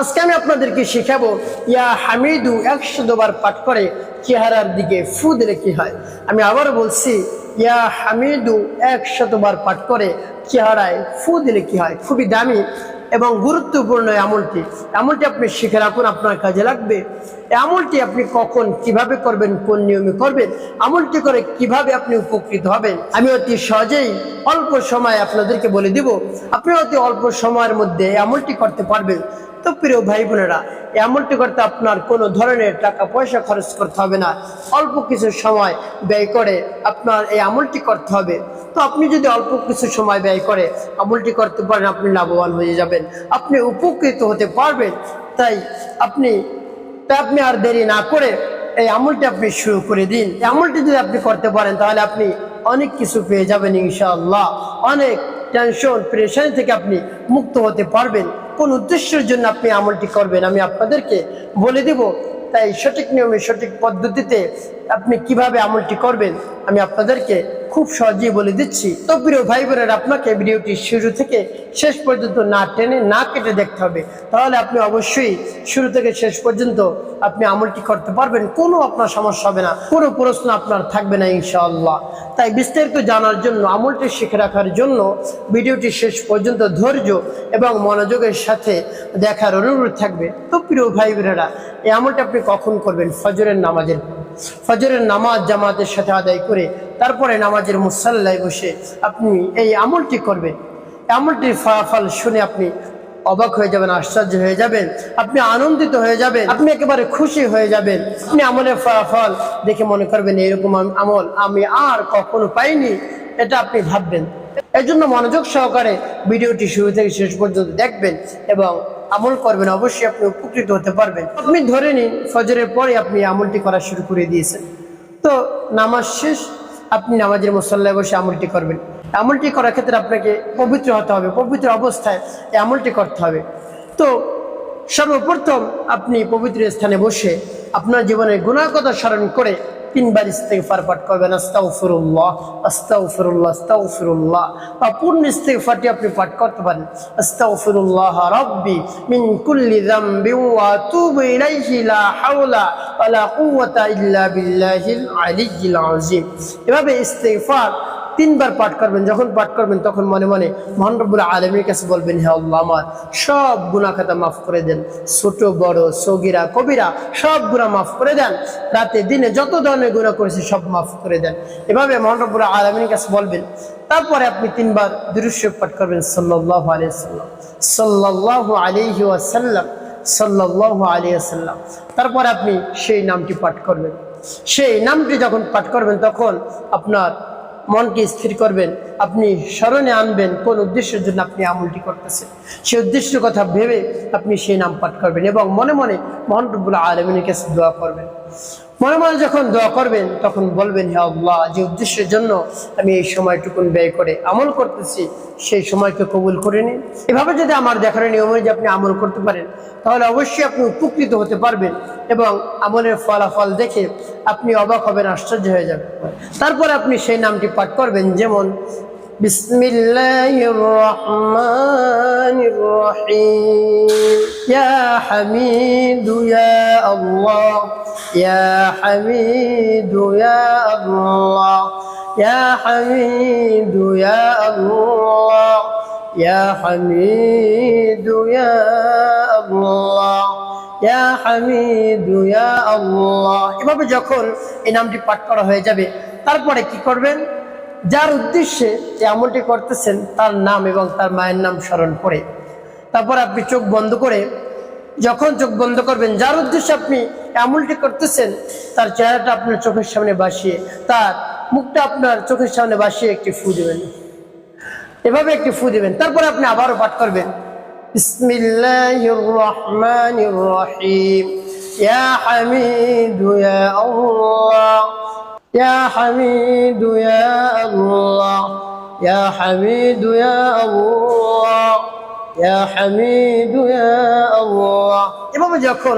আজকে আমি আপনাদেরকে শেখাবো, ইয়া হামিদু একশো দুবার পাঠ করে চেহারার দিকে ফু দিলে কি হয়। আমি আবারও বলছি, ইয়া হামিদু একশতবার পাঠ করে চেহারায় ফু দিলে কি হয়। খুবই দামি এবং গুরুত্বপূর্ণ আমলটি। আমলটি আপনি শিখে রাখুন, আপনার কাজে লাগবে। আমলটি আপনি কখন কীভাবে করবেন, কোন নিয়মে করবেন, আমলটি করে কীভাবে আপনি উপকৃত হবেন, আমি অতি সহজেই অল্প সময় আপনাদেরকে বলে দিব। আপনি অতি অল্প সময়ের মধ্যে আমলটি করতে পারবেন। তো প্রিয় ভাই বোনেরা এই আমলটি করতে আপনার কোনো ধরনের টাকা পয়সা খরচ করতে হবে না। অল্প কিছু সময় ব্যয় করে আপনার এই আমলটি করতে হবে। তো আপনি যদি অল্প কিছু সময় ব্যয় করে আমলটি করতে পারেন, আপনি লাভবান হয়ে যাবেন। আপনি উপকৃত হতে পারবেন। তাই আপনি আপনি আর দেরি না করে এই আমলটি আপনি শুরু করে দিন। এই আমলটি যদি আপনি করতে পারেন, তাহলে আপনি অনেক কিছু পেয়ে যাবেন ইনশাআল্লাহ। অনেক টেনশন প্রেশান থেকে আপনি মুক্ত হতে পারবেন। কোন উদ্দেশ্যের জন্য আপনি আমলটি করবেন, আমি আপনাদেরকে বলে দেব, তাই সঠিক নিয়মে সঠিক পদ্ধতিতে আপনি কীভাবে আমলটি করবেন, আমি আপনাদেরকে খুব সহজেই বলে দিচ্ছি। তো প্রিয় ভাই বোনের, আপনাকে ভিডিওটি শুরু থেকে শেষ পর্যন্ত না টেনে না কেটে দেখতে হবে। তাহলে আপনি অবশ্যই শুরু থেকে শেষ পর্যন্ত আপনি আমলটি করতে পারবেন, কোনো আপনার সমস্যা হবে না, কোনো প্রশ্ন আপনার থাকবে না ইনশাআল্লাহ। তাই বিস্তারিত জানার জন্য, আমলটি শিখে রাখার জন্য ভিডিওটি শেষ পর্যন্ত ধৈর্য এবং মনোযোগের সাথে দেখার অনুরোধ থাকবে। তো প্রিয় ভাই বোনেরা, এই আমলটি আপনি কখন করবেন? ফজরের নামাজের ফজরের নামাজ জামাতের সাথে আদায় করে তারপরে নামাজের মুসাল্লায় বসে আপনি এই আমলটি করবেন। আমলটির ফলাফল শুনে আপনি অবাক হয়ে যাবেন, আশ্চর্য হয়ে যাবেন, আপনি আনন্দিত হয়ে যাবেন, আপনি একেবারে খুশি হয়ে যাবেন। আপনি আমলের ফলাফল দেখে মনে করবেন, এরকম আমল আমি আর কখনো পাইনি। এটা আপনি ভাববেন। এর জন্য মনোযোগ সহকারে ভিডিওটি শুরু থেকে শেষ পর্যন্ত দেখবেন এবং আমল করবেন। অবশ্যই আপনি উপকৃত হতে পারবেন। আপনি ধরে নিন, ফজরের পরে আপনি আমলটি করা শুরু করে দিয়েছেন। তো নামাজ শেষ আপনি নামাজের মুসল্লায় বসে আমলটি করবেন। আমলটি করার ক্ষেত্রে আপনাকে পবিত্র হতে হবে, পবিত্র অবস্থায় এই আমলটি করতে হবে। তো সর্বপ্রথম আপনি পবিত্র স্থানে বসে আপনার জীবনের গুণাগত স্মরণ করে তিনবার ইস্তেগফার পাঠ করবেন, আস্তাগফিরুল্লাহ আস্তাগফিরুল্লাহ আস্তাগফিরুল্লাহ। বা পূর্ণ ইস্তেগফারটি আপনি পাঠ করতে পারেন, আস্তাগফিরুল্লাহ রব্বি মিন কুল্লি যামবি ওয়া আতুবু ইলাইহি লা হাওলা ওয়ালা কুওয়াতা ইল্লা বিল্লাহিল আলিয়্যিল আযীম। এভাবে ইস্তেগফার তিনবার পাঠ করবেন, যখন পাঠ করবেন তখন মনে মনে মহান রব্বুল আলমীর কাছে বলবেন, হে আল্লাহ আমার, সব গুণা খাতা মাফ করে দেন। ছোট, বড়, সগিরা, কবিরা, সব গুণা মাফ করে দেন। রাতে, দিনে যত ধরনের গুণা করেছে সব মাফ করে দেন। এভাবে মহান রব্বুল আলমীর কাছে বলবেন। তারপরে আপনি তিনবার দৃশ্য পাঠ করবেন সাল্লাহ আলিয়া সাল্লাম সাল্লাহ আলিহি ওয়াসাল্লাম সাল্লাহ আলিয়া সাল্লাম তারপর আপনি সেই নামটি পাঠ করবেন। সেই নামটি যখন পাঠ করবেন, তখন আপনার মনকে স্থির করবেন, আপনি স্মরণে আনবেন কোন উদ্দেশ্যের জন্য আপনি আমলটি করতেছেন। সেই উদ্দেশ্যের কথা ভেবে আপনি সেই নাম পাঠ করবেন এবং মনে মনে মহানবুল্লাহ আলমিনের কাছে দোয়া করবেন। মনে মনে যখন দোয়া করবেন, তখন বলবেন, হে আল্লাহ, যে উদ্দেশ্যের জন্য আমি এই সময়টুকুন ব্যয় করে আমল করতেছি, সেই সময়কে কবুল করে নিন। এভাবে যদি আমার দেখার নিয়ম যে আপনি আমল করতে পারেন, তাহলে অবশ্যই আপনি উপকৃত হতে পারবেন এবং আমলের ফলাফল দেখে আপনি অবাক হবেন, আশ্চর্য হয়ে যাবেন। তারপর আপনি সেই নামটি পাঠ করবেন, যেমন আল্লাহ। ইয়া হামিদু ইয়া আল্লাহ ইয়া হামিদু ইয়া আল্লাহ ইয়া হামিদু ইয়া আল্লাহ ইয়া হামিদু ইয়া আল্লাহ এভাবে যখন এই নামটি পাঠ করা হয়ে যাবে, তারপরে কি করবেন? যার উদ্দেশ্যে এই আমলটি করতেছেন, তার নাম এবং তার মায়ের নাম স্মরণ করে, তারপর আপনি চোখ বন্ধ করে যখন চোখ বন্ধ করবেন, যার উদ্দেশ্যে আপনি এই আমলটি করতেছেন, তার চেহারাটা আপনার চোখের সামনে বাসিয়ে তার মুখটা আপনার চোখের সামনে বাসিয়ে একটি ফু দেবেন। এভাবে একটি ফু দিবেন। তারপরে আপনি আবারও পাঠ করবেন। বিসমিল্লাহির ইয়া এভাবে যখন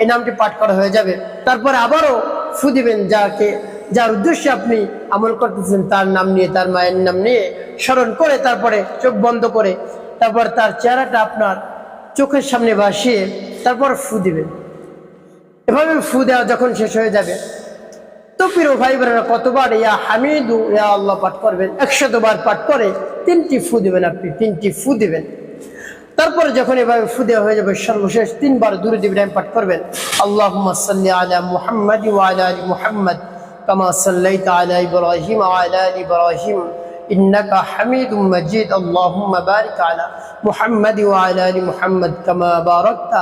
এই নামটি পাঠ করা হয়ে যাবে, তারপরে আবারও ফু দিবেন যাকে, যার উদ্দেশ্যে আপনি আমল করতেছেন, তার নাম নিয়ে, তার মায়ের নাম নিয়ে স্মরণ করে তারপরে চোখ বন্ধ করে, তারপর তার চেহারাটা আপনার চোখের সামনে বাসিয়ে তারপর ফু দিবেন। এভাবে ফু দেওয়া যখন শেষ হয়ে যাবে, তো প্রিয় ভাই বোনেরা, কতবার ইয়া হামিদু, ইয়া আল্লাহ পাঠ করবেন, একশতবার পাঠ করে তিনটি ফু দিবেন আপনি, তিনটি ফু দিবেন। তারপরে যখন এভাবে ফু দেওয়া হয়ে যাবে সর্বশেষ তিনবার দূরে ইব্রাহিম পাঠ করবেন আল্লাহ সাল্লি আলা মুহাম্মদ ওয়া আলা আলি মুহাম্মদ কামা সাল্লাইতা আলা ইব্রাহিম ওয়া আলা আলি ইব্রাহিম إنك حميد مجيد اللهم بارك على محمد وعلى آل محمد كما باركت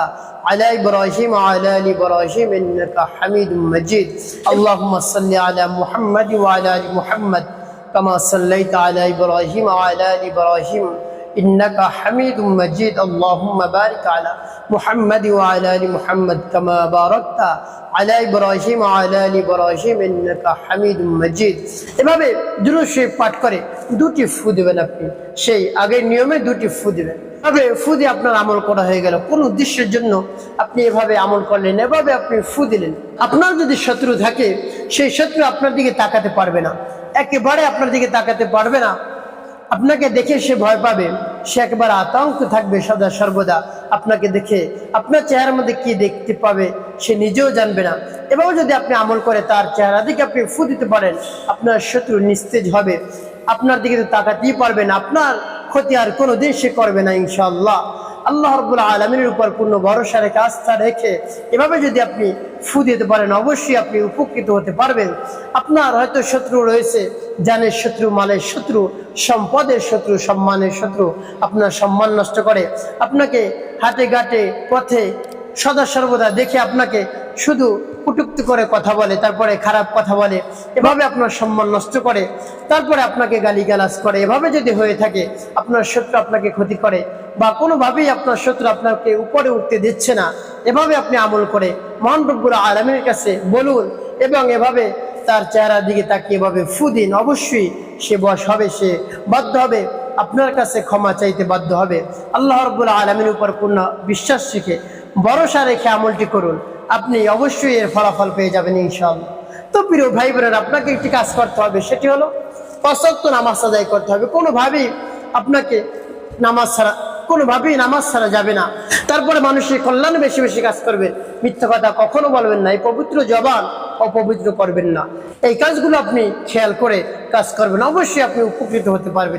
على إبراهيم وعلى آل إبراهيم إنك حميد مجيد اللهم صل على محمد وعلى آل محمد كما صليت على إبراهيم وعلى آل إبراهيم إنك حميد مجيد اللهم بارك على محمد وعلى آل محمد كما باركت على إبراهيم وعلى آل إبراهيم إنك حميد مجيد এভাবে দুরূদ শরীফ পাঠ করে দুটি ফু দেবেন আপনি সেই আগের নিয়মে দুটি ফু দেবেন এভাবে ফু দিয়ে আপনার আমল করা হয়ে গেল কোন উদ্দেশ্যের জন্য আপনি এভাবে আমল করলেন এভাবে আপনি ফু দিলেন আপনার যদি শত্রু থাকে সেই শত্রু আপনার দিকে তাকাতে পারবে না একেবারে আপনার দিকে তাকাতে পারবে না আপনাকে দেখে সে ভয় পাবে। সে একবার আতঙ্ক থাকবে সদা সর্বদা। আপনাকে দেখে আপনার চেহারার মধ্যে কি দেখতে পাবে সে নিজেও জানবে না। এবং যদি আপনি আমল করে তার চেহারা দিকে আপনি ফু দিতে পারেন, আপনার শত্রু নিস্তেজ হবে। আপনার দিকে তো তাকাতেই পারবে না। আপনার ক্ষতি আর কোনো দিন সে করবে না, ইনশাআল্লাহ। আল্লাহ রব্বুল আলমিনের উপর পূর্ণ ভরসা রেখে, আস্থা রেখে এভাবে যদি আপনি ফু দিতে পারেন, অবশ্যই আপনি উপকৃত হতে পারবেন। আপনার হয়তো শত্রু রয়েছে, জানের শত্রু, মালের শত্রু, সম্পদের শত্রু, সম্মানের শত্রু, আপনার সম্মান নষ্ট করে। আপনাকে হাটে ঘাটে, পথে সদা সর্বদা দেখে আপনাকে শুধু কুটুক্তি করে কথা বলে, তারপরে খারাপ কথা বলে, এভাবে আপনার সম্মান নষ্ট করে, তারপরে আপনাকে গালিগালাজ করে, এভাবে যদি হয়ে থাকে, আপনার শত্রু আপনাকে ক্ষতি করে, বা কোনোভাবেই আপনার শত্রু আপনাকে উপরে উঠতে দিচ্ছে না, এভাবে আপনি আমল করে, মহান রব্বুল আলমীর কাছে বলুন, এবং এভাবে তার চেহারার দিকে তাকিয়ে এভাবে ফুদিন অবশ্যই সে বস হবে, সে বাধ্য হবে, আপনার কাছে ক্ষমা চাইতে বাধ্য হবে। আল্লাহ রব্বুল আলমীর উপর পূর্ণ বিশ্বাস রেখে ভরসা রেখে আমলটি করুন। আপনি অবশ্যই এর ফলাফল পেয়ে যাবেন ইনশাআল্লাহ। তো প্রিয় ভাই বোনেরা আপনাকে একটি কাজ করতে হবে, সেটি হলো পঁচাত্ত নামাজ আদায় করতে হবে। কোনোভাবেই আপনাকে নামাজ ছাড়া, কোনোভাবেই নামাজ ছাড়া যাবে না। তারপরে মানুষের কল্যাণে বেশি বেশি কাজ করবে। মিথ্যা কথা কখনো বলবেন না, এই পবিত্র জবান অপবিত্র করবেন না। এই কাজগুলো আপনি খেয়াল করে কাজ করবেন। অবশ্যই আপনি উপকৃত হতে পারবেন।